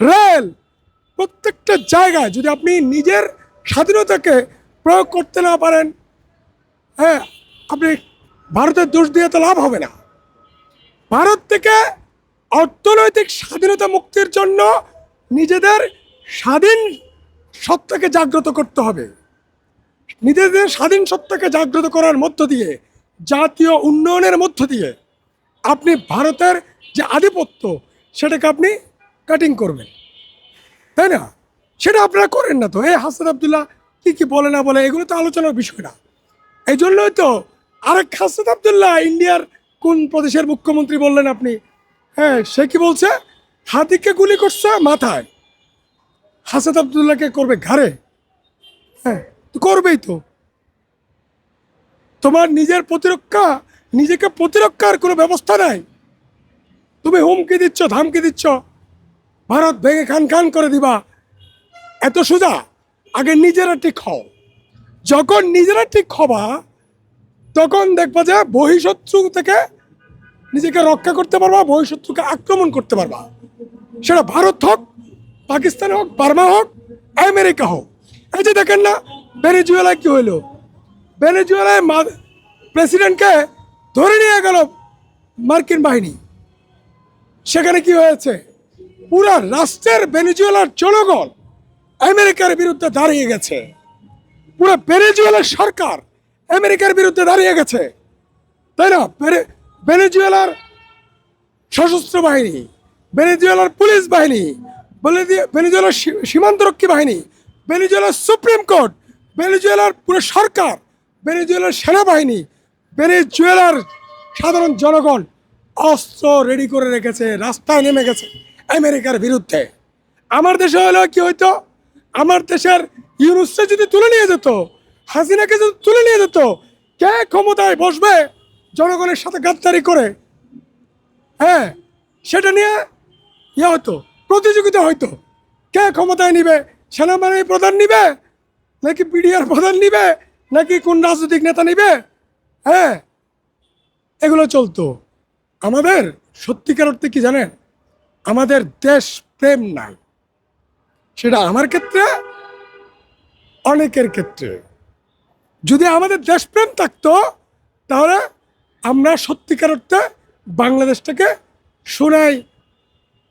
Rail প্রত্যেকটা জায়গায় যদি আপনি নিজের স্বাধীনতাকে প্রয়োগ করতে না পারেন হ্যাঁ আপনি ভারতের দোষ দিয়ে তো লাভ হবে না। ভারত থেকে অর্থনৈতিক স্বাধীনতা মুক্তির জন্য নিজেদের স্বাধীন সত্তাকে জাগ্রত করতে হবে। নিজেদের স্বাধীন সত্তাকে জাগ্রত করার মধ্য দিয়ে, জাতীয় উন্নয়নের মধ্য দিয়ে আপনি ভারতের যে আধিপত্য, সেটাকে আপনি কাটিং করবেন। তাই না? সেটা আপনারা করেন না তো। এই হাসান আবদুল্লাহ কী কী বলে না বলে, এগুলো তো আলোচনার বিষয় না। এই জন্যই তো আরেক হাসান আবদুল্লাহ ইন্ডিয়ার কোন প্রদেশের মুখ্যমন্ত্রী বললেন আপনি? হ্যাঁ সে কি বলছে? হাতিকে গুলি করছে মাথায়। হাসান আবদুল্লাহকে করবে ঘাড়ে? হ্যাঁ করবেই তো। তোমার নিজের প্রতিরক্ষা, নিজেকে প্রতিরক্ষার কোনো ব্যবস্থা নাই। তুমি হুমকি দিচ্ছ, ধামকি দিচ্ছ। ভারত ভেঙে খান খান করে দিবা। এত সোজা? আগে নিজেরা ঠিক হও। যখন নিজেরা ঠিক হবা, তখন দেখবা যে বহিঃশত্রু থেকে নিজেকে রক্ষা করতে পারবা বহিঃশত্রুকে আক্রমণ করতে পারবা। সেটা ভারত হোক, পাকিস্তান হোক, বার্মা হোক, আমেরিকা হোক। এই যে দেখেন না, ভেনেজুয়েলায় কি হইল? ভেনেজুয়েলায় প্রেসিডেন্টকে ধরে নিয়ে গেল মার্কিন বাহিনী। সেখানে কি হয়েছে? পুরা রাষ্ট্রের ভেনেজুয়েলার জনগণ আমেরিকার বিরুদ্ধে দাঁড়িয়ে গেছে। পুরো ভেনেজুয়েলার সরকার আমেরিকার বিরুদ্ধে দাঁড়িয়ে গেছে। তাই না? ভেনে- ভেনেজুয়েলার সশস্ত্র বাহিনী, ভেনেজুয়েলার পুলিশ বাহিনী ভেনেজু- ভেনেজুয়েলার সীমান্তরক্ষী বাহিনী, ভেনেজুয়েলার সুপ্রিম কোর্ট, ভেনেজুয়েলার পুরো সরকার, ভেনেজুয়েলার সেনাবাহিনী, ভেনেজুয়েলার সাধারণ জনগণ অস্ত্র রেডি করে রেখেছে, রাস্তায় নেমে গেছে। আমেরিকার বিরুদ্ধে। আমার দেশে হলেও কি হইতো? আমার দেশের ইউনুসে যদি তুলে নিয়ে যেত, হাসিনাকে যদি তুলে নিয়ে যেত, কে ক্ষমতায় বসবে জনগণের সাথে গাদ্দারি করে? হ্যাঁ সেটা নিয়ে ইয়ে হতো, প্রতিযোগিতা হয়তো কে ক্ষমতায় নিবে? সেনাবাহিনী প্রধান নিবে? নাকি বিডিআর প্রধান নিবে? নাকি কোন রাজনৈতিক নেতা নিবে? হ্যাঁ এগুলো চলতো। আমাদের সত্যিকার অর্থে কি জানেন? আমাদের দেশ প্রেম নাই। সেটা আমার ক্ষেত্রে, অনেকের ক্ষেত্রে। যদি আমাদের দেশপ্রেম থাকতো, তাহলে আমরা সত্যিকার অর্থে বাংলাদেশটাকে সোনায়,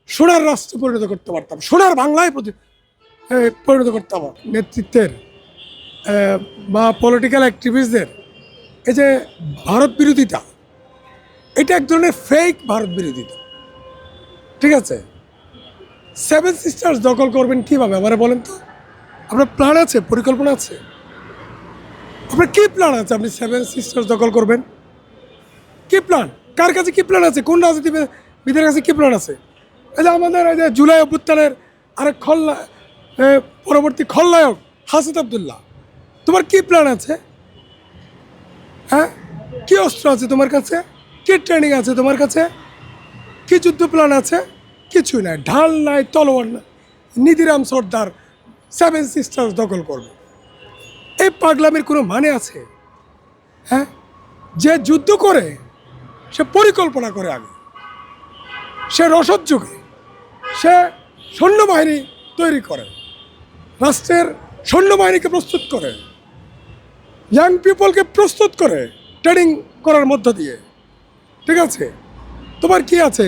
সোনার রাষ্ট্রে পরিণত করতে পারতাম। সোনার বাংলায় প্রতি- পরিণত করতাম। নেতৃত্বের বা পলিটিক্যাল অ্যাক্টিভিস্টদের এই যে ভারত বিরোধিতা, এটা এক ধরনের ফেক ভারত বিরোধিতা। ঠিক আছে? সেভেন সিস্টার্স দখল করবেন কীভাবে? আমারে বলেন তো। আপনার প্ল্যান আছে? পরিকল্পনা আছে? আপনার কী প্ল্যান আছে আপনি সেভেন সিস্টার্স দখল করবেন? কী প্ল্যান কার কাছে কী প্ল্যান আছে? কোন রাজনীতিবিদের কাছে কী প্ল্যান আছে? এই যে আমাদের এই যে জুলাই অভ্যুত্থানের আরেক খল্লা এ, পরবর্তী খলনায়ক হাসিদ আবদুল্লাহ। তোমার কী প্ল্যান আছে? হ্যাঁ? কী অস্ত্র আছে তোমার কাছে? কী ট্রেনিং আছে তোমার কাছে? কি যুদ্ধ প্ল্যান আছে? কিছুই নাই, ঢাল নাই, তলোয়ার নাই। নিধিরাম সর্দার সেভেন সিস্টার্স দখল করবে। এই পাগলামির কোনো মানে আছে? হ্যাঁ? যে যুদ্ধ করে, সে পরিকল্পনা করে আগে। সে রসদ যুগে, সে সৈন্যবাহিনী তৈরি করে। রাষ্ট্রের সৈন্যবাহিনীকে প্রস্তুত করে। ইয়াং পিপলকে প্রস্তুত করে ট্রেনিং করার মধ্য দিয়ে। ঠিক আছে? তোমার কি আছে?